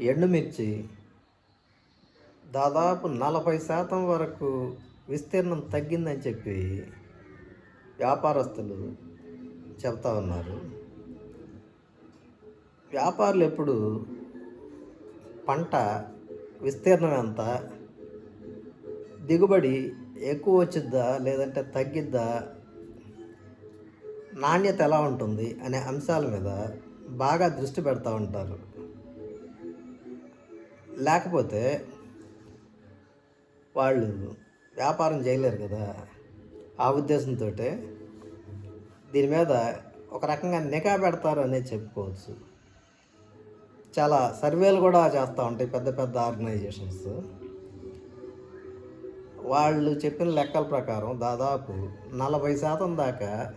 ఎండుమిర్చి దాదాపు నలభై శాతం వరకు విస్తీర్ణం తగ్గిందని చెప్పి వ్యాపారస్తులు చెప్తా ఉన్నారు. వ్యాపారులు ఎప్పుడు పంట విస్తీర్ణం ఎంత దిగుబడి ఎక్కువ వచ్చిద్దా లేదంటే తగ్గిద్దా నాణ్యత ఎలా ఉంటుంది అనే అంశాల మీద బాగా దృష్టి పెడతా ఉంటారు. లేకపోతే వాళ్ళు వ్యాపారం చేయలేరు కదా. ఆ ఉద్దేశంతో దీని మీద ఒక రకంగా నిఘా పెడతారు అనేది చెప్పుకోవచ్చు. చాలా సర్వేలు కూడా చేస్తూ ఉంటాయి పెద్ద పెద్ద ఆర్గనైజేషన్స్. వాళ్ళు చెప్పిన లెక్కల ప్రకారం దాదాపు నలభై శాతం దాకా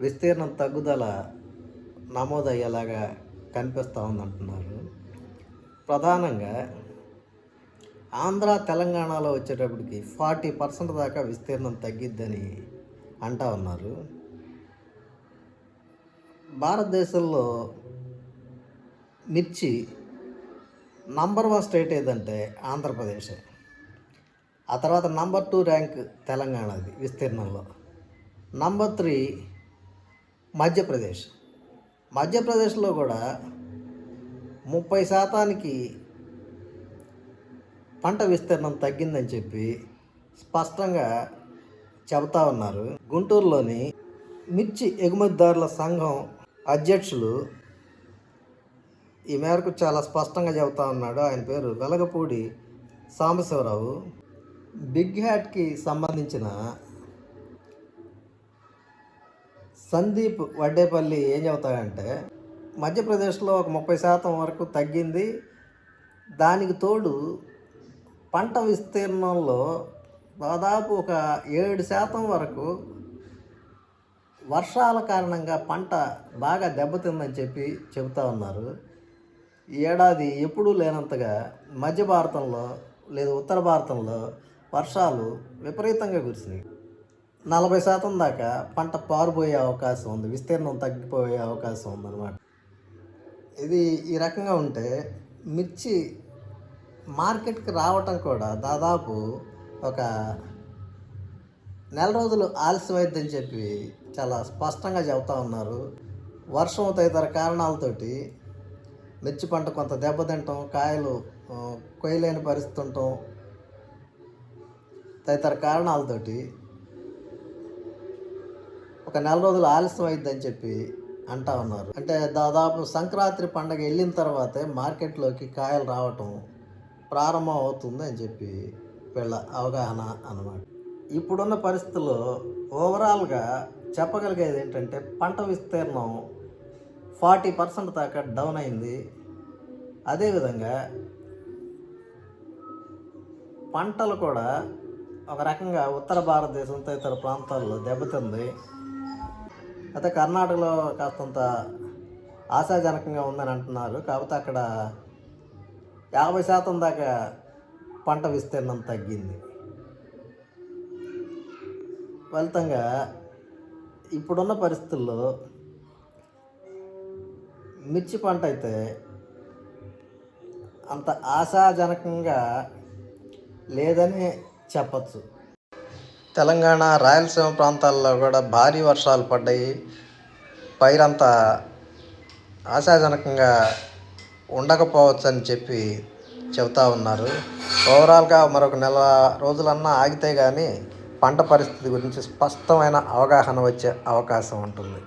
విస్తీర్ణం తగ్గుదల నమోదయ్యేలాగా కనిపిస్తూ ఉందంటున్నారు. ప్రధానంగా ఆంధ్ర తెలంగాణలో వచ్చేటప్పటికి ఫార్టీ పర్సెంట్ దాకా విస్తీర్ణం తగ్గిద్దని అంటా ఉన్నారు. భారతదేశంలో మిర్చి నంబర్ వన్ స్టేట్ ఏదంటే ఆంధ్రప్రదేశ్. ఆ తర్వాత నంబర్ టూ ర్యాంక్ తెలంగాణది విస్తీర్ణంలో. Number three Madhya Pradesh. మధ్యప్రదేశ్లో కూడా ముప్పై శాతానికి పంట విస్తీర్ణం తగ్గిందని చెప్పి స్పష్టంగా చెబుతా ఉన్నారు. గుంటూరులోని మిర్చి ఎగుమతిదారుల సంఘం అధ్యక్షులు ఈ మేరకు చాలా స్పష్టంగా చెబుతా ఉన్నాడు. ఆయన పేరు వెలగపూడి సాంబశివరావు. బిగ్ హ్యాట్కి సంబంధించిన సందీప్ వడ్డేపల్లి ఏం చెబుతాడంటే మధ్యప్రదేశ్లో ఒక ముప్పై శాతం వరకు తగ్గింది. దానికి తోడు పంట విస్తీర్ణంలో దాదాపు ఒక ఏడు శాతం వరకు వర్షాల కారణంగా పంట బాగా దెబ్బతిందని చెప్పి చెబుతా ఉన్నారు. ఈ ఏడాది ఎప్పుడూ లేనంతగా మధ్య భారతంలో లేదా ఉత్తర భారతంలో వర్షాలు విపరీతంగా కురిసినాయి. నలభై శాతం దాకా పంట పారిపోయే అవకాశం ఉంది విస్తీర్ణం తగ్గిపోయే అవకాశం ఉందన్నమాట. ఇది ఈ రకంగా ఉంటే మిర్చి మార్కెట్కి రావటం కూడా దాదాపు ఒక నెల రోజులు ఆలస్యమైందని చెప్పి చాలా స్పష్టంగా చెబుతా ఉన్నారు. వర్షం తదితర కారణాలతోటి మిర్చి పంట కొంత దెబ్బతింటాం కాయలు కొయ్యలేని పరిస్థితి ఉండటం తదితర కారణాలతోటి ఒక నెల రోజులు ఆలస్యం అయిద్దని చెప్పి అంటా ఉన్నారు. అంటే దాదాపు సంక్రాంతి పండగ వెళ్ళిన తర్వాతే మార్కెట్లోకి కాయలు రావటం ప్రారంభం అవుతుంది అని చెప్పి వీళ్ళ అవగాహన అన్నమాట. ఇప్పుడున్న పరిస్థితుల్లో ఓవరాల్గా చెప్పగలిగేది ఏంటంటే పంట విస్తీర్ణం ఫార్టీ పర్సెంట్ దాకా డౌన్ అయింది. అదేవిధంగా పంటలు కూడా ఒక రకంగా ఉత్తర భారతదేశం తదితర ప్రాంతాల్లో దెబ్బతింది. అయితే కర్ణాటకలో కాస్తంత ఆశాజనకంగా ఉందని అంటున్నారు. కాకపోతే అక్కడ యాభై శాతం దాకా పంట విస్తీర్ణం తగ్గింది. ఫలితంగా ఇప్పుడున్న పరిస్థితుల్లో మిర్చి పంట అయితే అంత ఆశాజనకంగా లేదని చెప్పచ్చు. తెలంగాణ రాయలసీమ ప్రాంతాల్లో కూడా భారీ వర్షాలు పడ్డాయి. పైరంతా ఆశాజనకంగా ఉండకపోవచ్చు అని చెప్పి చెబుతా ఉన్నారు. ఓవరాల్గా మరొక నెల రోజులన్నా ఆగితే కానీ పంట పరిస్థితి గురించి స్పష్టమైన అవగాహన వచ్చే అవకాశం ఉంటుంది.